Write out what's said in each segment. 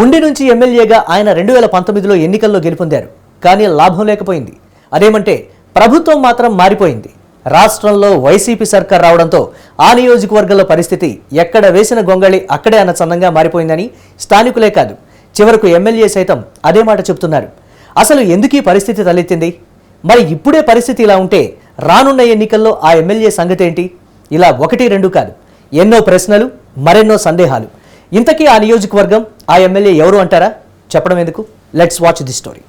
ఉండి నుంచి ఎమ్మెల్యేగా ఆయన రెండు వేల పంతొమ్మిదిలో ఎన్నికల్లో గెలుపొందారు. కానీ లాభం లేకపోయింది. అదేమంటే ప్రభుత్వం మాత్రం మారిపోయింది. రాష్ట్రంలో వైసీపీ సర్కార్ రావడంతో ఆ నియోజకవర్గంలో పరిస్థితి ఎక్కడ వేసిన గొంగళి అక్కడే అన్న చందంగా మారిపోయిందని స్థానికులే కాదు చివరకు ఎమ్మెల్యే సైతం అదే మాట చెప్తున్నారు. అసలు ఎందుకీ పరిస్థితి తలెత్తింది? మరి ఇప్పుడే పరిస్థితి ఇలా ఉంటే రానున్న ఎన్నికల్లో ఆ ఎమ్మెల్యే సంగతి ఏంటి ఇలా ఒకటి రెండు కాదు. ఎన్నో ప్రశ్నలు మరెన్నో సందేహాలు. ఇంతకీ ఆ నియోజకవర్గం ఆ ఎమ్మెల్యే ఎవరు అంటారా? చెప్పడం ఎందుకు? లెట్స్ వాచ్ ది స్టోరీ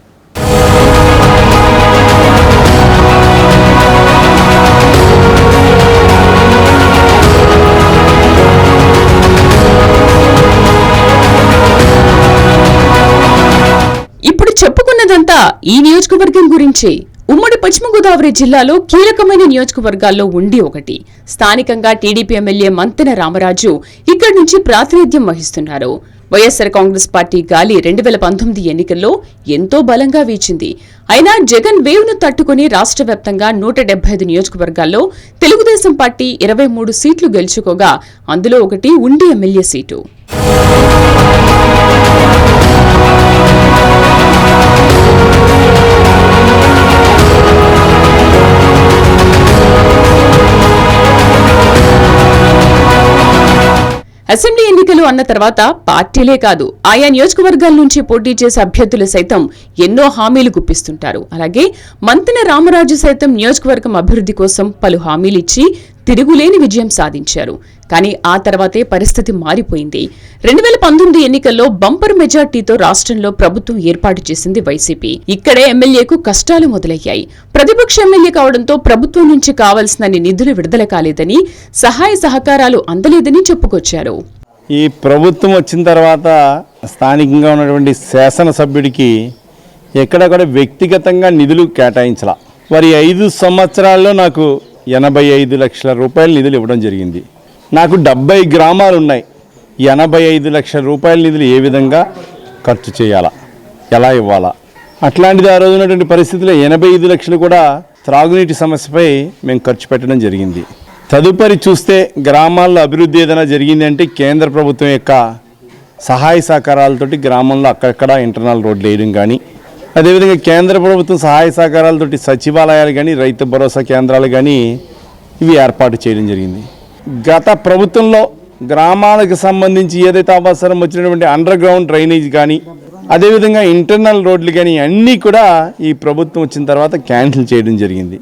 ఇప్పుడు చెప్పుకున్నదంతా ఈ నియోజకవర్గం గురించి. ఉమ్మడి పశ్చిమ గోదావరి జిల్లాలో కీలకమైన నియోజకవర్గాల్లో ఉండి ఒకటి. స్థానికంగా టీడీపీ ఎమ్మెల్యే మంతెన రామరాజు ఇక్కడి నుంచి ప్రాతినిధ్యం వహిస్తున్నారు. వైఎస్సార్ కాంగ్రెస్ పార్టీ గాలి రెండు వేల పంతొమ్మిది ఎన్నికల్లో ఎంతో బలంగా వీచింది. అయినా జగన్ వేవ్ను తట్టుకుని రాష్ట్ర వ్యాప్తంగా నూట డెబ్బై ఐదు నియోజకవర్గాల్లో తెలుగుదేశం పార్టీ ఇరవై మూడు సీట్లు గెలుచుకోగా అందులో ఒకటి ఉండి ఎమ్మెల్యే సీటు. అసెంబ్లీ ఎన్నికలు అన్న తర్వాత పార్టీలే కాదు ఆయా నియోజకవర్గాల నుంచి పోటీ చేసే అభ్యర్థులు సైతం ఎన్నో హామీలు గుప్పిస్తుంటారు. అలాగే మంతెన రామరాజు సైతం నియోజకవర్గం అభివృద్ధి కోసం పలు హామీలు ఇచ్చి తిరుగులేని విజయం సాధించారు. కానీ ఆ తర్వాతే పరిస్థితి మారిపోయింది. రెండు వేల పంతొమ్మిది ఎన్నికల్లో బంపర్ మెజార్టీతో రాష్ట్రంలో ప్రభుత్వం ఏర్పాటు చేసింది వైసీపీ. ఇక్కడే ఎమ్మెల్యేకు కష్టాలు మొదలయ్యాయి. ప్రతిపక్ష ఎమ్మెల్యే కావడంతో ప్రభుత్వం నుంచి కావలసినన్ని నిధులు విడుదల కాలేదని సహాయ సహకారాలు అందలేదని చెప్పుకొచ్చారు. ఈ ప్రభుత్వం వచ్చిన తర్వాత స్థానికంగా ఉన్నటువంటి శాసనసభ్యుడికి ఎక్కడక్కడ వ్యక్తిగతంగా నిధులు కేటాయించాల. వారి ఐదు సంవత్సరాల్లో నాకు ఎనభై ఐదు లక్షల రూపాయల నిధులు ఇవ్వడం జరిగింది. నాకు డెబ్బై గ్రామాలు ఉన్నాయి ఎనభై ఐదు లక్షల రూపాయల నిధులు ఏ విధంగా ఖర్చు చేయాలా? ఎలా ఇవ్వాలా? అట్లాంటిది ఆ రోజు ఉన్నటువంటి ఎనభై ఐదు లక్షలు కూడా త్రాగునీటి సమస్యపై మేము ఖర్చు పెట్టడం జరిగింది. తదుపరి చూస్తే గ్రామాల్లో అభివృద్ధి ఏదైనా జరిగింది అంటే కేంద్ర ప్రభుత్వం యొక్క సహాయ సహకారాలతోటి గ్రామంలో అక్కడక్కడ ఇంటర్నల్ రోడ్లు వేయడం కానీ అదేవిధంగా కేంద్ర ప్రభుత్వం సహాయ సహకారాలతోటి సచివాలయాలు కానీ రైతు భరోసా కేంద్రాలు కానీ ఇవి ఏర్పాటు చేయడం జరిగింది. గత ప్రభుత్వంలో గ్రామాలకు సంబంధించి ఏదైతే అవసరం వచ్చినటువంటి అండర్ గ్రౌండ్ డ్రైనేజ్ కానీ అదేవిధంగా ఇంటర్నల్ రోడ్లు కానీ అన్నీ కూడా ఈ ప్రభుత్వం వచ్చిన తర్వాత క్యాన్సిల్ చేయడం జరిగింది.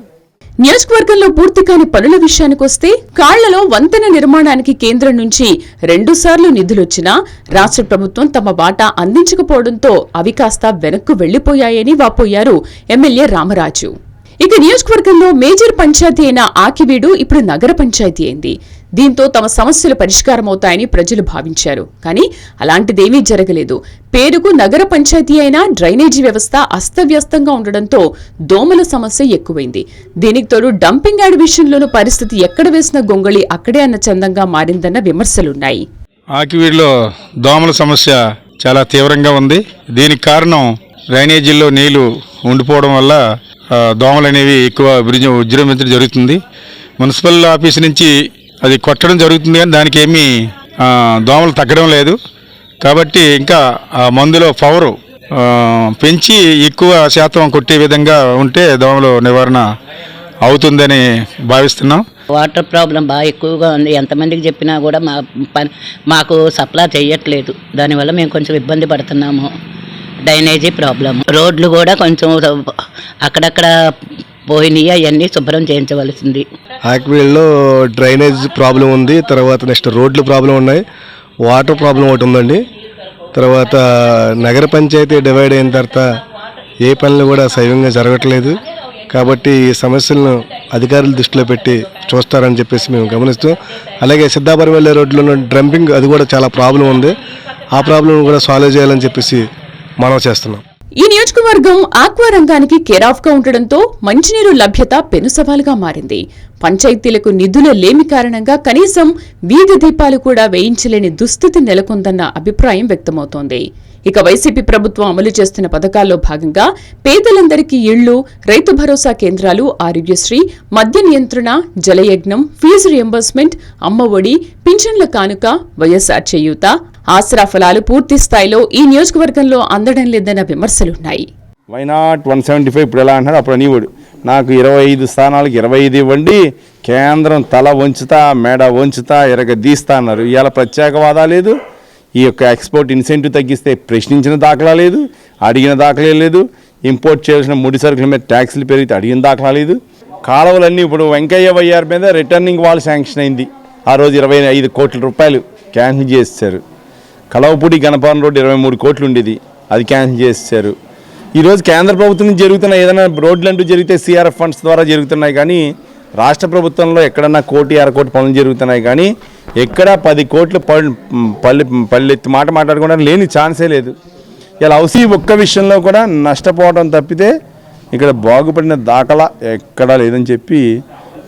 నియోజకవర్గంలో పూర్తి కాని పనుల విషయానికొస్తే కాళ్ళలో వంతెన నిర్మాణానికి కేంద్రం నుంచి రెండుసార్లు నిధులొచ్చినా రాష్ట్ర ప్రభుత్వం తమ వాటా అందించకపోవడంతో అవి కాస్త వెనక్కు వెళ్ళిపోయాయని వాపోయారు ఎమ్మెల్యే రామరాజు. ఇక నియోజకవర్గంలో మేజర్ పంచాయతీ అయిన ఆకివీడు ఇప్పుడు నగర పంచాయతీ అయింది. దీంతో తమ సమస్యలు పరిష్కారమవుతాయని ప్రజలు భావించారు. కానీ అలాంటిదేమీ జరగలేదు. పేరుకు నగర పంచాయతీ అయినా డ్రైనేజీ వ్యవస్థ అస్తవ్యస్తంగా ఉండడంతో దోమల సమస్య ఎక్కువైంది. దీనికి తోడు డంపింగ్ యార్డ్ విషయంలోనూ పరిస్థితి ఎక్కడ వేసిన గొంగళి అక్కడే అన్న చందంగా మారిందన్న విమర్శలున్నాయి. ఆకివీడులో దోమల సమస్య చాలా తీవ్రంగా ఉంది. దీనికి కారణం డ్రైనేజీల్లో నీళ్ళు ఉండిపోవడం వల్ల దోమలు అనేవి ఎక్కువ విజృ విజృంభించడం జరుగుతుంది. మున్సిపల్ ఆఫీస్ నుంచి అది కొట్టడం జరుగుతుంది కానీ దానికి ఏమీ దోమలు తగ్గడం లేదు. కాబట్టి ఇంకా ఆ మందులో పవరు పెంచి ఎక్కువ శాతం కొట్టే విధంగా ఉంటే దోమలు నివారణ అవుతుందని భావిస్తున్నాం. వాటర్ ప్రాబ్లం బాగా ఎక్కువగా ఉంది. ఎంతమందికి చెప్పినా కూడా మా పని మాకు సప్లై చేయట్లేదు. దానివల్ల మేము కొంచెం ఇబ్బంది పడుతున్నాము. డ్రైనేజీ ప్రాబ్లం రోడ్లు కూడా కొంచెం అక్కడక్కడ పోయినాయి అవన్నీ శుభ్రం చేయించవలసింది. ఆక్వీల్లో డ్రైనేజ్ ప్రాబ్లం ఉంది తర్వాత నెక్స్ట్ రోడ్లు ప్రాబ్లం ఉన్నాయి వాటర్ ప్రాబ్లం ఒకటి ఉందండి. తర్వాత నగర పంచాయతీ డివైడ్ అయిన తర్వాత ఏ పనులు కూడా సైవంగా జరగట్లేదు. కాబట్టి ఈ సమస్యలను అధికారుల దృష్టిలో పెట్టి చూస్తారని చెప్పేసి మేము గమనిస్తూ అలాగే సిద్ధాపురం వెళ్ళే రోడ్లో ఉన్న డ్రంపింగ్ అది కూడా చాలా ప్రాబ్లం ఉంది. ఆ ప్రాబ్లం కూడా సాల్వ్ చేయాలని చెప్పేసి మనం చేస్తున్నాం. ఈ నియోజకవర్గం ఆక్వా రంగానికి కేరాఫ్గా ఉండడంతో మంచినీరు లభ్యత పెను సవాలుగా మారింది. పంచాయతీలకు నిధుల లేమి కారణంగా కనీసం వీధి దీపాలు కూడా వేయించలేని దుస్థితి నెలకొందన్న అభిప్రాయం వ్యక్తమవుతోంది. ఇక వైసీపీ ప్రభుత్వం అమలు చేస్తున్న పథకాల్లో భాగంగా పేదలందరికీ ఇళ్ళు రైతు భరోసా కేంద్రాలు ఆరోగ్యశ్రీ మద్య నియంత్రణ జలయజ్ఞం ఫీజు రియంబర్స్మెంట్ అమ్మ ఒడి పింఛన్ల కానుక వైఎస్ఆర్ చేయూత ఆసరా ఫలాలు పూర్తి స్థాయిలో ఈ నియోజకవర్గంలో అందడం లేదన్న విమర్శలున్నాయి. Why not one seventy five ఇప్పుడు ఎలా అంటున్నాడు అప్పుడు అనేవాడు నాకు ఇరవై ఐదు స్థానాలకు ఇరవై ఐదు ఇవ్వండి కేంద్రం తల వంచుతా మెడ వంచుతా ఎరగ తీస్తా అన్నారు. ఇవాళ ప్రత్యేకవాదా లేదు. ఈ యొక్క ఎక్స్పోర్ట్ ఇన్సెంటివ్ తగ్గిస్తే ప్రశ్నించిన దాఖలా లేదు అడిగిన దాఖలే లేదు. ఇంపోర్ట్ చేయాల్సిన ముడి సరుకుల మీద ట్యాక్సులు పెరిగితే అడిగిన దాఖలా లేదు. కాలువలన్నీ ఇప్పుడు వెంకయ్య వయ్యార్ మీద రిటర్నింగ్ వాల్ శాంక్షన్ అయింది. ఆ రోజు ఇరవై ఐదు కోట్ల రూపాయలు క్యాన్సిల్ చేశారు. కలవపూడి గణపాలన రోడ్డు ఇరవై మూడు కోట్లు ఉండేది. అది క్యాన్సిల్ చేశారు ఈరోజు కేంద్ర ప్రభుత్వం నుంచి జరుగుతున్న ఏదైనా రోడ్లు అంటూ జరిగితే సిఆర్ఎఫ్ ఫండ్స్ ద్వారా జరుగుతున్నాయి కానీ రాష్ట్ర ప్రభుత్వంలో ఎక్కడన్నా కోటి అర కోటి పనులు జరుగుతున్నాయి కానీ ఎక్కడ పది కోట్లు పల్లె పల్లెత్తి మాట మాట్లాడుకోవడం లేని ఛాన్సే లేదు. ఇలా హౌసీ ఒక్క విషయంలో కూడా నష్టపోవడం తప్పితే ఇక్కడ బాగుపడిన దాఖలా ఎక్కడా లేదని చెప్పి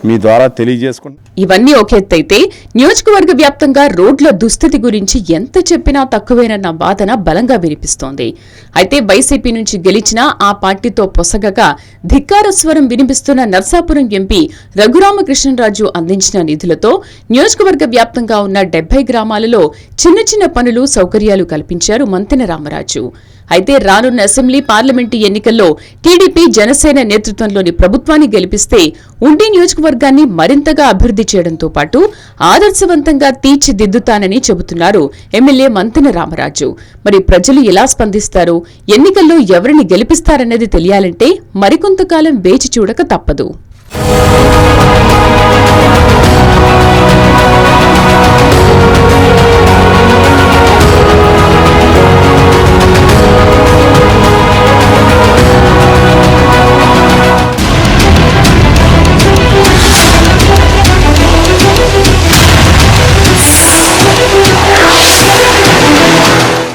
మీ ద్వారా తెలియజేసుకుంటాను ఇవన్నీ ఒక ఎత్తైతే నియోజకవర్గ వ్యాప్తంగా రోడ్ల దుస్థితి గురించి ఎంత చెప్పినా తక్కువేనన్న వాదన బలంగా వినిపిస్తోంది. అయితే వైసీపీ నుంచి గెలిచినా ఆ పార్టీతో పొసగగా ధిక్కార స్వరం వినిపిస్తున్న నర్సాపురం ఎంపీ రఘురామకృష్ణరాజు అందించిన నిధులతో నియోజకవర్గ వ్యాప్తంగా ఉన్న డెబ్బై గ్రామాలలో చిన్న చిన్న పనులు సౌకర్యాలు కల్పించారు మంతెన రామరాజు. అయితే రానున్న అసెంబ్లీ పార్లమెంటు ఎన్నికల్లో టీడీపీ జనసేన నేతృత్వంలోని ప్రభుత్వాన్ని గెలిపిస్తే ఉండి నియోజకవర్గాన్ని మరింతగా అభివృద్ధి చేయడంతో పాటు ఆదర్శవంతంగా తీర్చిదిద్దుతానని చెబుతున్నారు ఎమ్మెల్యే మంతెన రామరాజు. మరి ప్రజలు ఎలా స్పందిస్తారు? ఎన్నికల్లో ఎవరిని గెలిపిస్తారన్నది తెలియాలంటే మరికొంతకాలం వేచి చూడక తప్పదు.